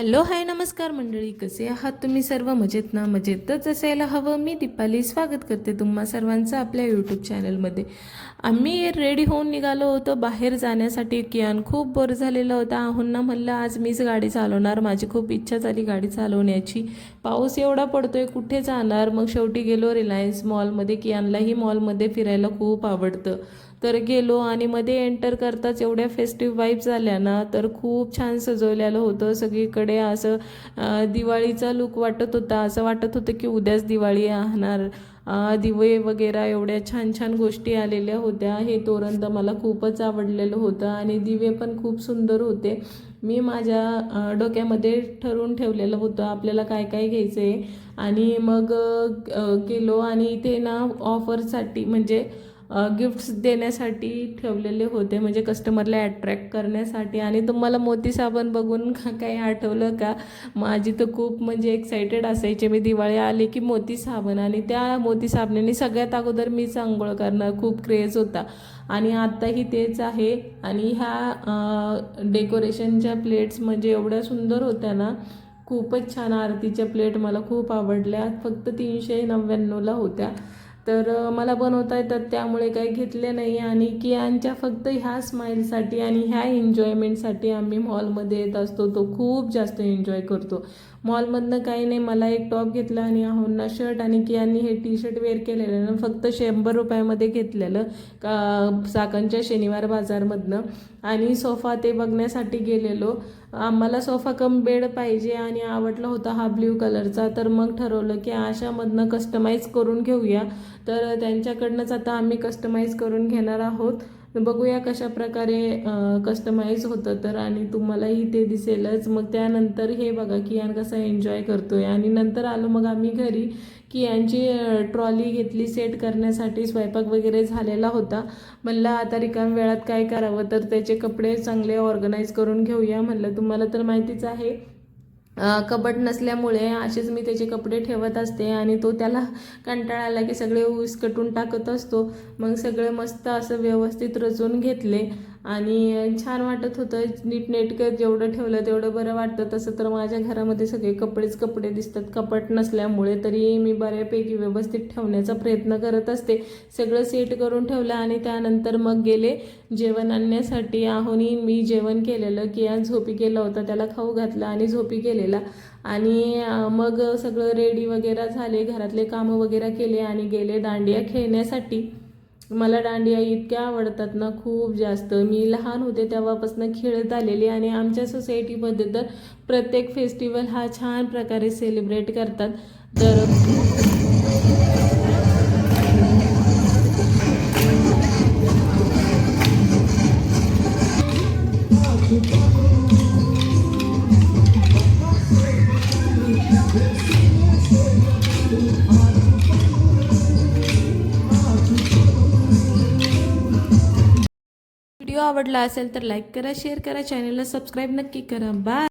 Hello hi नमस्कार मंडळी. कसे आहात तुम्ही सर्व? मजेत ना? मजेतच असायला हवं. मी दीपाली स्वागत करते तुम्हा सर्वांचं आपल्या यूट्यूब चॅनलमध्ये आम्ही रेडी होऊन निघालो होतो बाहेर जाण्यासाठी. कियान खूप बोर झालेला होता. आहुंना म्हणलं आज मीच गाडी चालवणार. माझी खूप इच्छा झाली गाडी चालवण्याची. पाऊस एवढा पडतोय कुठे जाणार? मग शेवटी गेलो रिलायन्स मॉलमध्ये कियानलाही मॉलमध्ये फिरायला खूप आवडतं. तर गेलो आणि मध्ये एंटर करताच एवढ्या फेस्टिव्ह वाईब झाल्या ना तर खूप छान सजवलेलं होतं. सगळीकडे असं दिवाळीचा लुक वाटत होता. असं वाटत होतं की उद्याच दिवाळी राहणार. दिवे वगैरे एवढ्या छान छान गोष्टी आलेल्या होत्या. हे तोरण तर मला खूपच आवडलेलं होतं आणि दिवे पण खूप सुंदर होते. मी माझ्या डोक्यामध्ये ठरवून ठेवलेलं होतं आपल्याला काय काय घ्यायचं आहे आणि मग गेलो आणि इथे ना ऑफरसाठी म्हणजे गिफ्ट्स देण्यासाठी ठेवलेले होते. म्हणजे कस्टमरला अट्रॅक्ट करण्यासाठी. आणि तुम्हाला मोती साबण बघून का- काही आठवलं का? माझी तर खूप म्हणजे एक्सायटेड असायचे. मी दिवाळी आली की मोती साबण. आणि त्या मोती साबणाने सगळ्यात अगोदर मीच आंघोळ करणार. खूप क्रेज होता. आणि आत्ताही तेच आहे. आणि ह्या डेकोरेशनच्या प्लेट्स म्हणजे एवढ्या सुंदर होत्या ना खूपच छान आरतीच्या प्लेट मला खूप आवडल्या. फक्त तीनशे नव्याण्णवला होत्या. तर मला बनवता येतात त्यामुळे काही घेतले नाही आणि कियांच्या फक्त ह्या स्माईलसाठी आणि ह्या एन्जॉयमेंटसाठी आम्ही मॉलमध्ये येत असतो. तो खूप जास्त एन्जॉय करतो. मॉलमधनं काही नाही मला एक टॉप घेतला आणि आहोंना शर्ट आणि कियांनी हे टी शर्ट वेअर केलेलं ना फक्त शंभर रुपयामध्ये घेतलेलं का चाकणच्या शनिवार बाजारमधनं. आणि सोफा ते बघण्यासाठी गेलेलो. आम्हाला सोफा कम बेड पाहिजे आणि आवडला होता हा ब्ल्यू कलरचा तर मग ठरवलं की आशामधनं कस्टमाइज करून घेऊया. तर त्यांच्याकडनंच आता आम्ही कस्टमाइज करून घेणार आहोत. बघूया कशा प्रकारे कस्टमाइज होतं तर आणि तुम्हालाही ते दिसेलच. मग त्यानंतर हे बघा की यान कसा एन्जॉय करतोय. आणि नंतर आलो मग आम्ही घरी. की यांची ट्रॉली घेतली सेट करण्यासाठी. स्वयंपाक वगैरे झालेला होता. म्हणलं आता रिकाम वेळात काय करावं? तर त्याचे कपडे चांगले ऑर्गनाईज करून घेऊया. म्हणलं तुम्हाला तर माहितीच आहे. कबड नसल्यामुळे असेच मी त्याचे कपडे ठेवत असते आणि तो त्याला कंटाळा आला की सगळे ऊस कटून टाकत असतो. मग सगळे मस्त असं व्यवस्थित रचून घेतले. आणि छान वाटत होतं. नीटनेटकं जेवढं ठेवलं तेवढं बरं वाटतं. तसं तर माझ्या घरामध्ये सगळे कपडेच कपडे दिसतात. कपट नसल्यामुळे तरी मी बऱ्यापैकी व्यवस्थित ठेवण्याचा प्रयत्न करत असते. सगळं सेट करून ठेवलं आणि त्यानंतर मग गेले जेवण आणण्यासाठी. आहोनी मी जेवण केलेलं की आज झोपी केला होता. त्याला खाऊ घातला आणि झोपी केलेला आणि मग सगळं रेडी वगैरे झाले. घरातले कामं वगैरे केले आणि गेले दांडिया खेळण्यासाठी. मला दांडिया इतक्या आवडतात ना खूप जास्त. मी लहान होते तेव्हापासून खेळत आलेली आणि आमच्या सोसायटीमध्ये तर प्रत्येक फेस्टिवल हा छान प्रकारे सेलिब्रेट करतात. तर व्हिडिओ आवडला असेल तर लाईक करा शेअर करा चॅनलला सबस्क्राईब नक्की करा. बाय